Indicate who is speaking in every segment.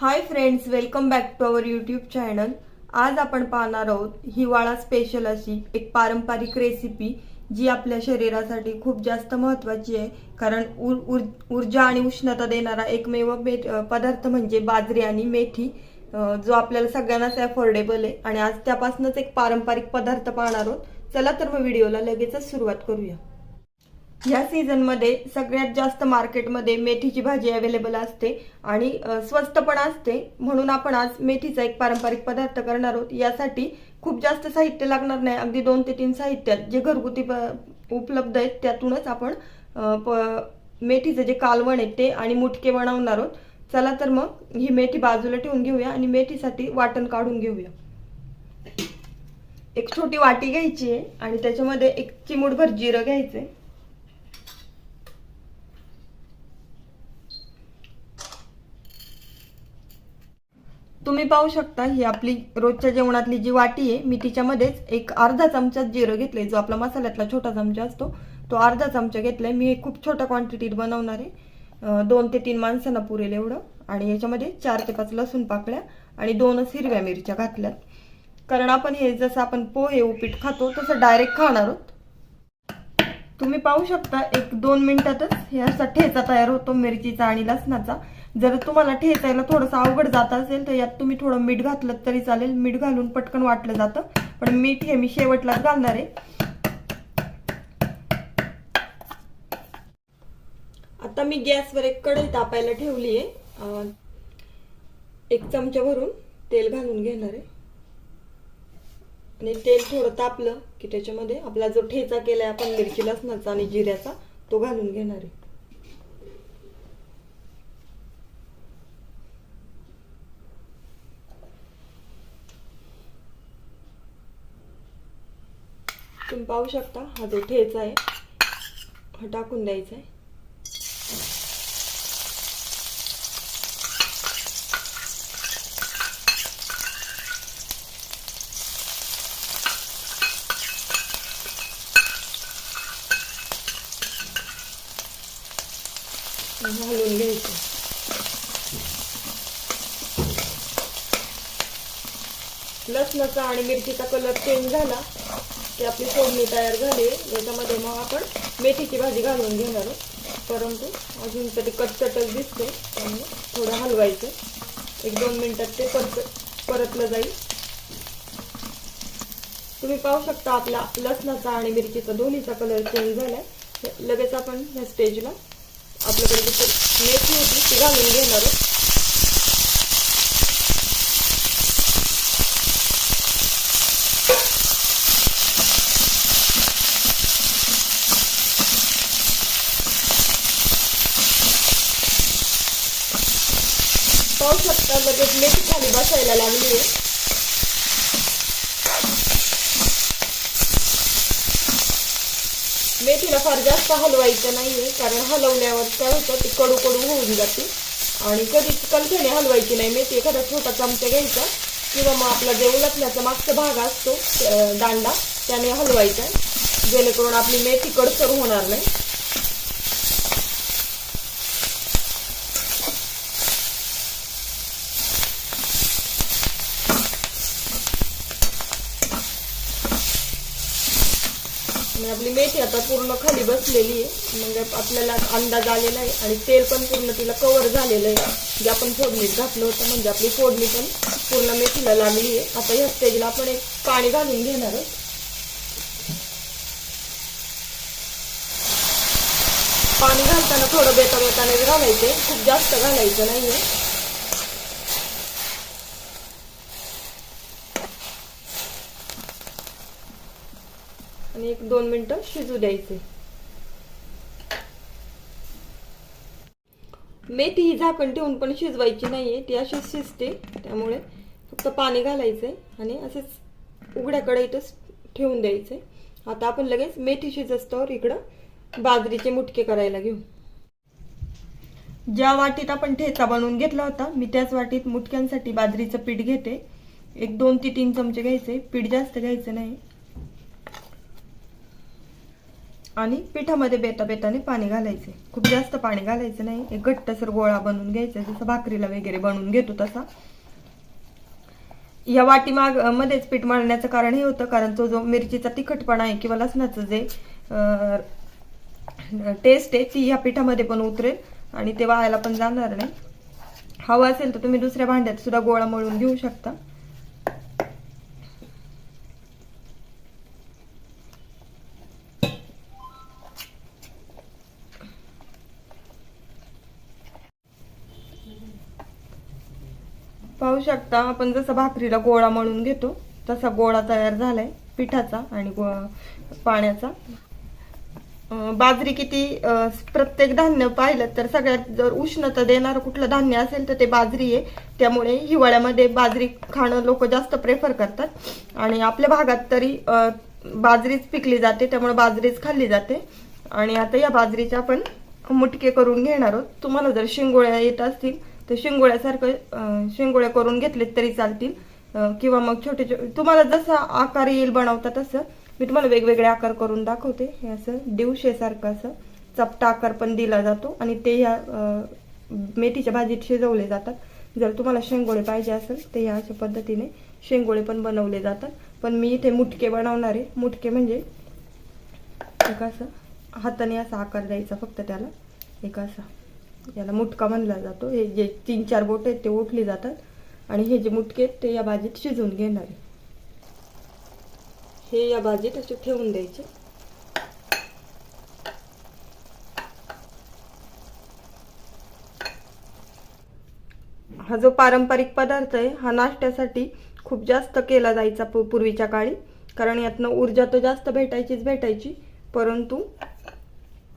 Speaker 1: Hi friends welcome back to our YouTube channel आज आपण पाहणार आहोत हिवाळा स्पेशल अशी एक पारंपरिक रेसिपी जी आपल्या शरीरासाठी खूप जास्त महत्वाची आहे. कारण उर उर ऊर्जा आणि उष्णता देणारा एकमेव मे- पदार्थ म्हणजे बाजरी आणि मेथी जो आपल्याला सगळ्यांनाच अफोर्डेबल आहे. आणि आज त्यापासूनच एक पारंपरिक पदार्थ पाहणार आहोत. चला तर मग व्हिडिओला लगेचच सुरुवात करूया. या सीझनमध्ये सगळ्यात जास्त मार्केटमध्ये मेथीची भाजी अवेलेबल असते आणि स्वस्त पण असते. म्हणून आपण आज मेथीचा एक पारंपरिक पदार्थ करणार आहोत. यासाठी खूप जास्त साहित्य लागणार नाही. अगदी दोन ते तीन साहित्यात जे घरगुती उपलब्ध आहेत त्यातूनच आपण मेथीचं जे कालवण आहे ते आणि मुटके बनवणार आहोत. चला तर मग ही मेथी बाजूला ठेवून घेऊया आणि मेथीसाठी वाटण काढून घेऊया. एक छोटी वाटी घ्यायची आहे आणि त्याच्यामध्ये एक चिमूटभर जिरं घ्यायचंय. तुम्ही पाहू शकता ही आपली रोजच्या जेवणातली जी वाटी आहे मी तिच्यामध्येच एक अर्धा चमचा जिरं घेतलंय. जो आपला मसाल्यातला छोटा चमचा असतो तो अर्धा चमचा घेतलाय. मी हे खूप छोट्या क्वांटिटीत बनवणार आहे. दोन ते तीन माणसांना पुरेल एवढं. आणि याच्यामध्ये चार ते पाच लसूण पाकळ्या आणि दोनच हिरव्या मिरच्या घातल्यात. कारण आपण हे जसं आपण पोहे उपीट खातो तसं डायरेक्ट खाणार आहोत. तुम्ही पाहू शकता एक दोन मिनिटातच हे असा ठेचा तयार होतो मिरचीचा आणि लसणाचा. जर तुम्हाला ठेचायला थोडंसं अवघड जात असेल तर यात तुम्ही थोडं मीठ घातलं तरी चालेल. मीठ घालून पटकन वाटलं जातं. पण मीठ हे मी शेवटलाच घालणार आहे. आता मी गॅसवर एक कढई तापायला ठेवली आहे. एक चमचा भरून तेल घालून घेणार आहे. आणि तेल थोडं तापलं की त्याच्यामध्ये आपला जो ठेचा केलाय आपण मिरची लसणाचा आणि जिऱ्याचा तो घालून घेणार आहे. तुम्ही पाहू शकता हा जो ठेचा आहे हा टाकून द्यायचा आहे. घालून घ्यायचं. लसणाचा आणि मिरचीचा कलर चेंज झाला. की आपली फोडणी तयार झाली. याच्यामध्ये मग आपण मेथीची भाजी घालून घेणार आहोत. परंतु अजून तरी कच्चटच दिसते त्यामुळे थोडं हलवायचं. एक दोन मिनिटात ते परत परतलं जाईल. तुम्ही पाहू शकता आपला लसणाचा आणि मिरचीचा दोन्हीचा कलर चेंज झालाय. लगेच आपण ह्या स्टेजला आपल्याकडे जी मेथी होती ती घालून घेणार आहोत पाहू शकता बघितले मेथी खाली बसायला लागली. आहे मेथीला फार जास्त हलवायचं नाहीये कारण हलवल्यावर काय होतं ती कडू कडू होऊन जाते. आणि कधी कलथेने हलवायची नाही मेथी एखादा छोटा चमचा घ्यायचा किंवा मग आपला जे उलटण्याचा मागचा भाग असतो दांडा त्याने हलवायचा. जेणेकरून आपली मेथी कडसर होणार नाही. आणि आपली मेथी आता पूर्ण खाली बसलेली आहे. मग आपल्याला अंदाज आलेला आहे आणि तेल पण पूर्ण तिला कव्हर झालेलं आहे. जे आपण फोडणीत घातलं होतं म्हणजे आपली फोडणी पण पूर्ण मेथीला लागली आहे. आता या स्टेजला आपण एक पाणी घालून घेणार आहोत. पाणी घालताना थोडं बेता बेताने घालायचं खूप जास्त घालायचं नाहीये. आणि एक दोन मिनिटं शिजू द्यायचे. मेथी ही झाकण ठेवून पण शिजवायची नाहीये ती अशीच शिजते. त्यामुळे फक्त पाणी घालायचंय आणि असेच उघड्या कढईतच ठेवून द्यायचंय आता आपण लगेच मेथी शिजस्तावर इकडं बाजरीचे मुटके करायला घेऊ. ज्या वाटीत आपण ठेचा बनवून घेतला होता मी त्याच वाटीत मुटक्यांसाठी बाजरीचं पीठ घेते. एक दोन ते तीन चमचे घ्यायचे पीठ जास्त घ्यायचं नाही. आणि पिठामध्ये बेता बेताने पाणी घालायचे. खूप जास्त पाणी घालायचं नाही. एक घट्टसर गोळा बनवून घ्यायचा. जसं भाकरीला वगैरे बनवून घेतो तसा. या वाटी माग मध्येच पीठ मळण्याचं कारण हे होतं. कारण तो जो मिरचीचा तिखटपणा आहे किंवा लसणाचं जे टेस्ट आहे ती ह्या पिठामध्ये पण उतरेल आणि ते वाळायला पण जाणार नाही. हवं असेल तर तुम्ही दुसऱ्या भांड्यात सुद्धा गोळा मळून घेऊ शकता पाहू शकता. आपण जसं भाकरीला गोळा मळून घेतो तसा गोळा तयार झालाय पिठाचा आणि पाण्याचा. बाजरी किती प्रत्येक धान्य पाहिलं तर सगळ्यात जर उष्णता देणारं कुठलं धान्य असेल तर ते बाजरी आहे. त्यामुळे हिवाळ्यामध्ये बाजरी खाणं लोक जास्त प्रेफर करतात. आणि आपल्या भागात तरी बाजरीच पिकली जाते त्यामुळे बाजरीच खाल्ली जाते. आणि आता या बाजरीचे आपण मुटके करून घेणार आहोत. तुम्हाला जर शिंगोळ्या येत असतील तर शिंगोळ्यासारखं अं, शिंगोळ्या करून घेतलेत तरी चालतील. किंवा मग छोटे छोटे तुम्हाला जसा आकार येईल बनवता तसं. मी तुम्हाला वेगवेगळे आकार करून दाखवते. हे असं दिवशेसारखं असं चपटा आकार पण दिला जातो आणि ते ह्या मेथीच्या भाजीत शिजवले जातात. जर तुम्हाला शेंगोळे पाहिजे असेल तर ह्या अशा पद्धतीने शेंगोळे पण बनवले जातात. पण मी इथे मुटके बनवणार आहे. मुटके म्हणजे एक असं हाताने असा आकार द्यायचा फक्त त्याला. एक असा. याला मुटका म्हणला जातो. हे जे तीन चार बोट आहेत ते ओढली जातात आणि हे जे मुटके आहेत ते या भाजीत शिजवून घेणार हे या भाजीत असे ठेवून द्यायचे. हा जो पारंपरिक पदार्थ आहे हा नाश्त्यासाठी खूप जास्त केला जायचा पूर्वीच्या काळी. कारण यातनं ऊर्जा तर जास्त भेटायचीच भेटायची. परंतु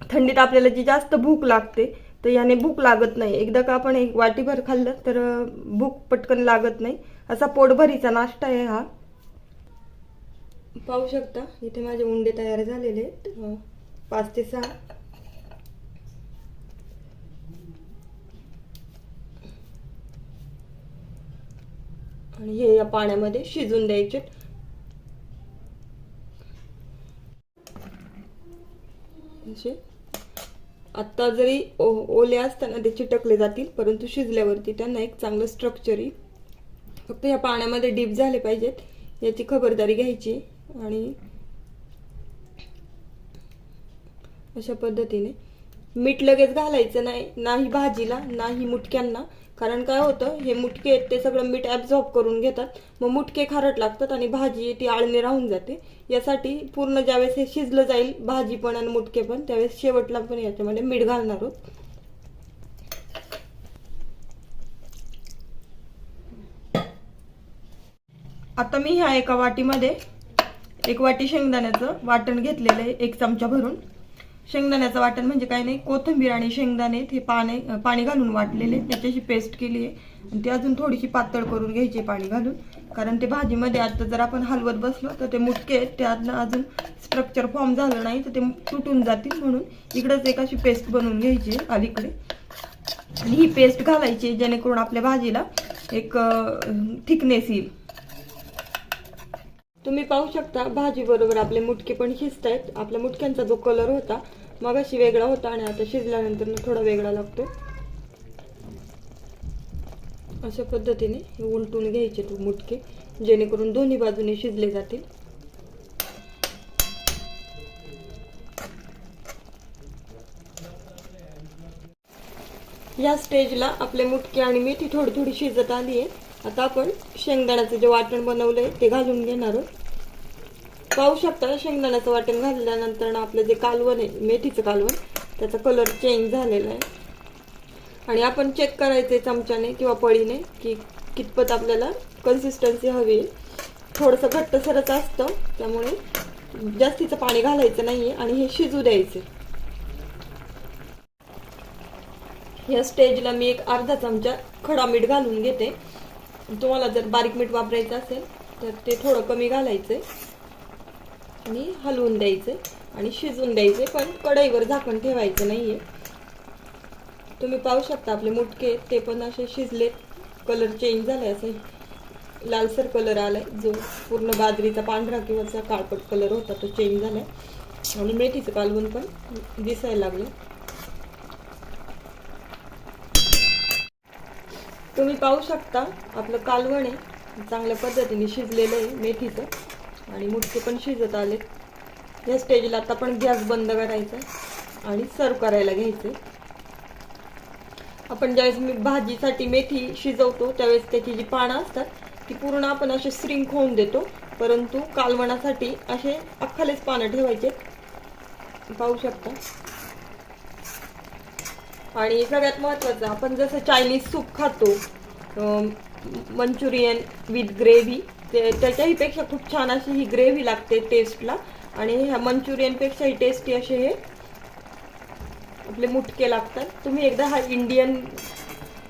Speaker 1: थंडीत आपल्याला जी जास्त भूक लागते तर याने भूक लागत नाही. एकदा का आपण एक वाटीभर खाल्लं तर भूक पटकन लागत नाही. असा पोटभरीचा नाश्ता आहे हा. पाहू शकता इथे माझे उंडे तयार झालेले आहेत. पाच ते सहा. आणि हे या पाण्यामध्ये शिजून द्यायचे. असे. आत्ता जरी ओ- ओले असताना ते चिटकले जातील परंतु शिजल्यावरती त्यांना एक चांगलं स्ट्रक्चर येईल फक्त या पाण्यामध्ये डीप झाले पाहिजेत याची खबरदारी घ्यायची आणि अशा पद्धतीने मीठ लगेच घालायचं नाही नाही भाजीला नाही मुटक्यांना. कारण काय होतं हे मुटके आहेत ते सगळं मीठ ॲब्झॉर्ब करून घेतात. मग मुटके खारट लागतात आणि भाजी ती आळणी राहून जाते. यासाठी पूर्ण ज्यावेळेस हे शिजलं जाईल भाजी पण आणि मुटके पण त्यावेळेस शेवटला पण याच्यामध्ये मीठ घालणार आहोत. आता मी ह्या एका वाटीमध्ये एक वाटी शेंगदाण्याचं वाटण घेतलेलं आहे एक चमचा भरून. शेंगदाण्याचं वाटण म्हणजे काय नाही कोथिंबीर आणि शेंगदाणे हे पाणी पाणी घालून वाटलेले त्याच्याशी पेस्ट केली आहे. आणि ती अजून थोडीशी पातळ करून घ्यायची पाणी घालून. कारण ते भाजीमध्ये आता जर आपण हलवत बसलो तर ते मुटके आहेत. त्यातनं अजून स्ट्रक्चर फॉर्म झालं नाही तर ते तुटून जातील म्हणून इकडंच एक अशी पेस्ट बनवून घ्यायची अलीकडे. आणि ही पेस्ट घालायची जेणेकरून आपल्या भाजीला एक थिकनेस येईल. तुम्ही पाहू शकता भाजी बरोबर आपले मुटके पण शिजत आहेत आपल्या मुटक्यांचा जो कलर होता मग अशी वेगळा होता आणि आता शिजल्यानंतर थोडा वेगळा लागतो अशा पद्धतीने उलटून घ्यायचे तू मुटके जेणेकरून दोन्ही बाजूने शिजले जातील. या स्टेजला आपले मुटके आणि मेथी थोडी थोडी शिजत आली आहे आता आपण शेंगदाण्याचं जे वाटण बनवलंय ते घालून घेणार आहोत. पाहू शकता शेंगदाण्याचं वाटण घातल्यानंतर ना आपलं जे कालवण आहे मेथीचं कालवण त्याचा कलर चेंज झालेला आहे. आणि आपण चेक करायचे चमच्याने किंवा पळीने की कितपत आपल्याला कन्सिस्टन्सी हवी आहे. थोडंसं घट्टसरच असतं त्यामुळे जास्तीचं पाणी घालायचं नाही आहे आणि हे शिजू द्यायचे. या स्टेजला मी एक अर्धा चमचा खडा मीठ घालून घेते. तुम्हाला जर बारीक मीठ वापरायचं असेल तर ते थोडं कमी घालायचं आणि हलवून द्यायचे आणि शिजवून द्यायचे पण कढईवर झाकण ठेवायचं नाही आहे तुम्ही पाहू शकता आपले मुटके ते पण असे शिजलेत कलर चेंज झाले असे. लालसर कलर आलाय. जो पूर्ण बाजरीचा पांढरा किंवा काळपट कलर होता तो चेंज झालाय. आणि मेथीचं कालवण पण दिसायला लागलं तुम्ही पाहू शकता आपलं कालवण आहे. चांगल्या पद्धतीने शिजलेलं आहे मेथीचं. आणि मुटके पण शिजत आले. या स्टेजला आता आपण गॅस बंद करायचा आणि सर्व करायला घ्यायचे आपण ज्यावेळेस मी भाजीसाठी मेथी शिजवतो त्यावेळेस त्याची जी पानं असतात ती पूर्ण आपण असे श्रिंक होऊन देतो. परंतु कालवणासाठी असे अख्खालेच पानं ठेवायचे पाहू शकता. आणि सगळ्यात महत्त्वाचं आपण जसं चायनीज सूप खातो मंचुरियन विथ ग्रेव्ही ते त्याच्याही पेक्षा खूप छान अशी ही ग्रेव्ही लागते टेस्टला आणि ह्या मंचुरियनपेक्षाही टेस्टी असे हे आपले मुटके लागतात. तुम्ही एकदा हा इंडियन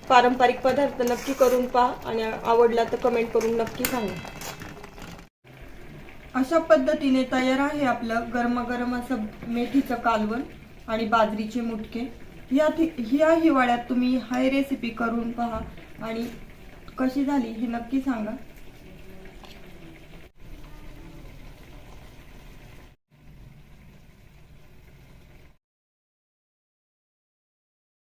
Speaker 1: पारंपरिक पदार्थ नक्की करून पहा आणि आवडला तर कमेंट करून नक्की सांगा. अशा पद्धतीने तयार आहे आपलं गरमागरम असं मेथीचं कालवण आणि बाजरीचे मुटके. या ह्या हिवाळ्यात तुम्ही हाय रेसिपी करून पहा आणि कशी झाली हे नक्की सांगा.